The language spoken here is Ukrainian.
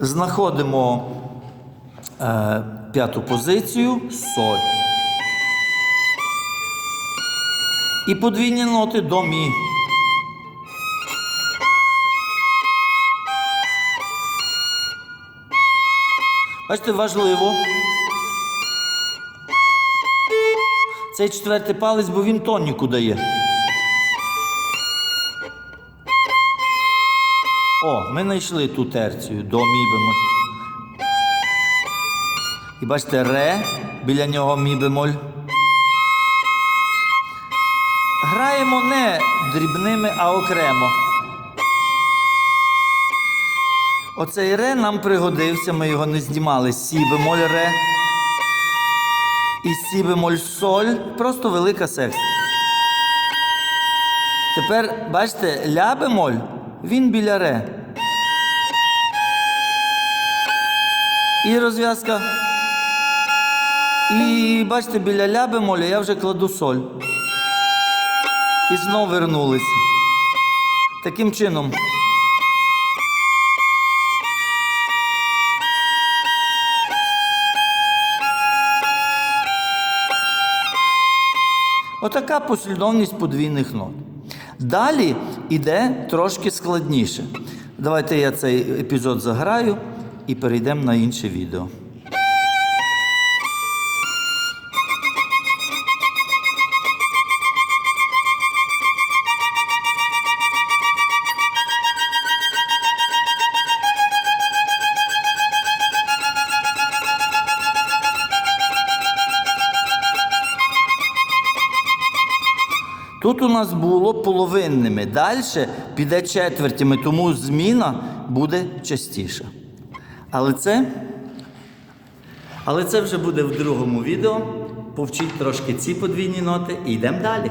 Знаходимо е, п'яту позицію соль. І подвійні ноти до мі. Бачите, важливо. Цей четвертий палець, бо він тоніку дає. Ми знайшли ту терцію до мі бемоль. І бачите, ре, біля нього мі бемоль. Граємо не дрібними, а окремо. Оцей ре нам пригодився, ми його не знімали. Сі бемоль ре. І сі бемоль соль. Просто велика секція. Тепер, бачите, ля бемоль, він біля ре. І розв'язка. І бачите, біля ля бемоля я вже кладу соль. І знов вернулися. Таким чином. Отака послідовність подвійних нот. Далі йде трошки складніше. Давайте я цей епізод заграю і перейдемо на інше відео. Тут у нас було половинними. Далі піде четвертями, тому зміна буде частіша. Але це, але це вже буде в другому відео. Повчіть трошки ці подвійні ноти і йдемо далі.